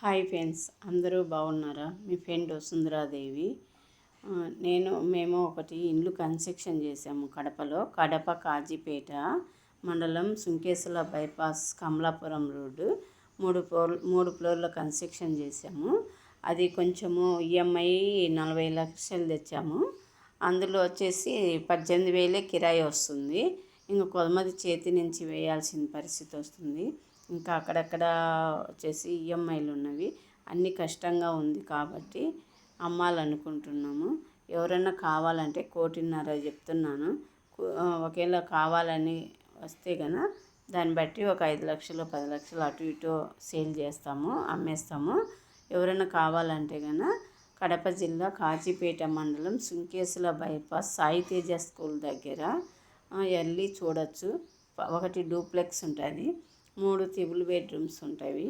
Hi friends అందరూ బాగున్నారా? మీ ఫ్రెండ్ సుందరాదేవి నేను మేము ఒకటి ఇల్లు కన్స్ట్రక్షన్ చేసాము కడపలో. కడప కాజీపేట మండలం సుంకేసుల బైపాస్ కమలాపురం రోడ్డు. మూడు ఫ్లోర్ మూడు ఫ్లోర్ల కన్స్ట్రక్షన్ చేసాము అది కొంచెము ఈఎంఐ నలభై లక్షలు తెచ్చాము. అందులో వచ్చేసి పద్దెనిమిది వేలే కిరాయి వస్తుంది. ఇంక కొలమది చేతి నుంచి వేయాల్సిన పరిస్థితి వస్తుంది. ఇంకా అక్కడక్కడ వచ్చేసి ఈఎంఐలు ఉన్నవి. అన్ని కష్టంగా ఉంది కాబట్టి అమ్మాలనుకుంటున్నాము. ఎవరైనా కావాలంటే కోటిన్నర చెప్తున్నాను. ఒకవేళ కావాలని వస్తే గన దాన్ని బట్టి ఒక ఐదు లక్షలు పది లక్షలు అటు ఇటు సేల్ చేస్తాము అమ్మేస్తాము. ఎవరైనా కావాలంటే గన కడప జిల్లా కాచిపేట మండలం సుంకేసుల బైపాస్ సాయి తేజ స్కూల్ దగ్గర వెళ్ళి చూడొచ్చు. ఒకటి డూప్లెక్స్ ఉంటుంది. మూడు త్రిబుల్ బెడ్రూమ్స్ ఉంటాయి.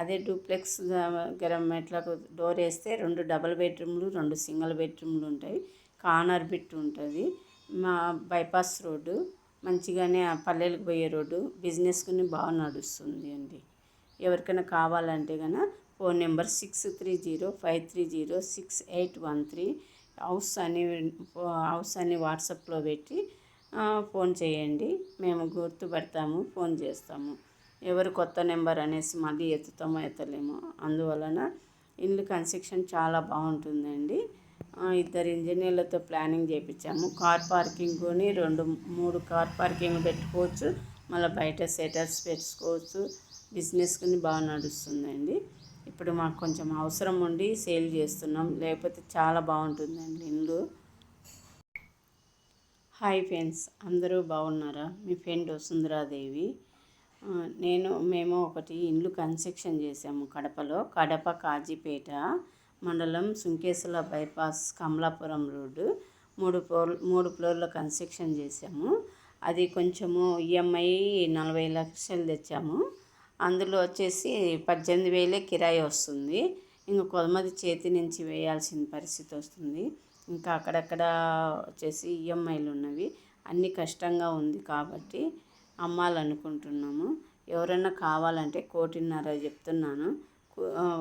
అదే డూప్లెక్స్ దగ్గర మెట్లకు డోర్ వేస్తే రెండు డబల్ బెడ్రూమ్లు రెండు సింగిల్ బెడ్రూమ్లు ఉంటాయి. కార్నర్ బిట్ ఉంటుంది. మా బైపాస్ రోడ్డు మంచిగానే ఆ పల్లెలకు పోయే రోడ్డు బిజినెస్కుని బాగా నడుస్తుంది అండి. ఎవరికైనా కావాలంటే కనుక phone number six three zero five three zero six eight one three house అని హౌస్ అని వాట్సాప్లో పెట్టి ఫోన్ చేయండి. మేము గుర్తుపడతాము ఫోన్ చేస్తాము. ఎవరు కొత్త నెంబర్ అనేసి మళ్ళీ ఎత్తుతామో ఎత్తలేమో అందువలన ఇల్లు కన్స్ట్రక్షన్ చాలా బాగుంటుందండి. ఇద్దరు ఇంజనీర్లతో ప్లానింగ్ చేయించాము కార్ పార్కింగ్ కొని రెండు మూడు కార్ పార్కింగ్ పెట్టుకోవచ్చు. మళ్ళీ బయట సెటర్స్ పెట్టుకోవచ్చు. బిజినెస్కి బాగా నడుస్తుందండి. ఇప్పుడు మాకు కొంచెం అవసరం ఉండి సేల్ చేస్తున్నాం. లేకపోతే చాలా బాగుంటుందండి ఇల్లు హాయ్ ఫ్రెండ్స్ అందరూ బాగున్నారా? మీ ఫ్రెండ్ వసుంధరాదేవి. నేను మేము ఒకటి ఇల్లు కన్స్ట్రక్షన్ చేసాము కడపలో. కడప కాజీపేట మండలం సుంకేసుల బైపాస్ కమలాపురం రోడ్డు. మూడు ఫ్లోర్ మూడు ఫ్లోర్లో కన్స్ట్రక్షన్ చేసాము అది కొంచెము ఈఎంఐ నలభై లక్షలు తెచ్చాము. అందులో వచ్చేసి పద్దెనిమిది వేలే కిరాయి వస్తుంది. ఇంక కొలమది చేతి నుంచి వేయాల్సిన పరిస్థితి వస్తుంది. ఇంకా అక్కడక్కడ వచ్చేసి ఈఎంఐలు ఉన్నవి అన్ని కష్టంగా ఉంది కాబట్టి అమ్మాలనుకుంటున్నాము. ఎవరైనా కావాలంటే కోటిన్నర చెప్తున్నాను.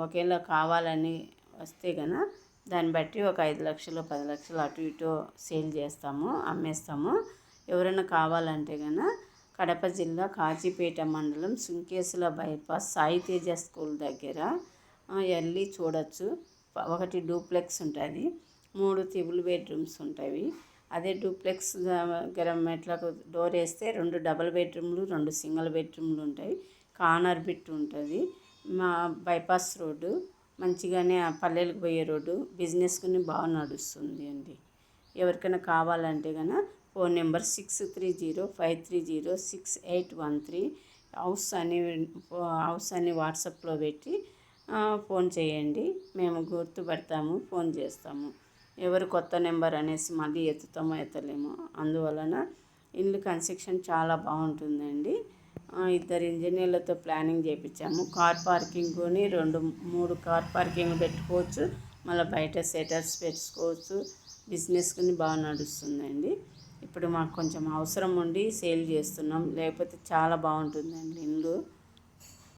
ఒకవేళ కావాలని వస్తే గన దాన్ని బట్టి ఒక ఐదు లక్షలు పది లక్షలు అటు ఇటు సేల్ చేస్తాము అమ్మేస్తాము. ఎవరైనా కావాలంటే గన కడప జిల్లా కాజీపేట మండలం సుంకేసుల బైపాస్ సాయి తేజ స్కూల్ దగ్గర వెళ్ళి చూడొచ్చు. ఒకటి డూప్లెక్స్ ఉంటుంది. మూడు త్రిబుల్ బెడ్రూమ్స్ ఉంటాయి అదే డూప్లెక్స్ దగ్గర మెట్లకు డోర్ వేస్తే రెండు డబల్ బెడ్రూమ్లు రెండు సింగిల్ బెడ్రూమ్లు ఉంటాయి. కార్నర్ బిట్ ఉంటుంది. మా బైపాస్ రోడ్డు మంచిగానే పల్లెలకు పోయే రోడ్డు బిజినెస్కుని బాగా నడుస్తుంది అండి. ఎవరికైనా కావాలంటే కనుక phone number six three zero five three zero six eight one three house అని హౌస్ అని వాట్సాప్లో పెట్టి ఫోన్ చేయండి. మేము గుర్తుపడతాము ఫోన్ చేస్తాము. ఎవరు కొత్త నెంబర్ అనేసి మళ్ళీ ఎత్తుతామో ఎత్తలేమో. అందువలన ఇల్లు కన్స్ట్రక్షన్ చాలా బాగుంటుందండి. ఇద్దరు ఇంజనీర్లతో ప్లానింగ్ చేయించాము కార్ పార్కింగ్ కొని రెండు మూడు కార్ పార్కింగ్ పెట్టుకోవచ్చు. మళ్ళీ బయట సెటర్స్ పెట్టుకోవచ్చు. బిజినెస్కి బాగా నడుస్తుందండి. ఇప్పుడు మాకు కొంచెం అవసరం ఉండి సేల్ చేస్తున్నాం. లేకపోతే చాలా బాగుంటుందండి ఇల్లు.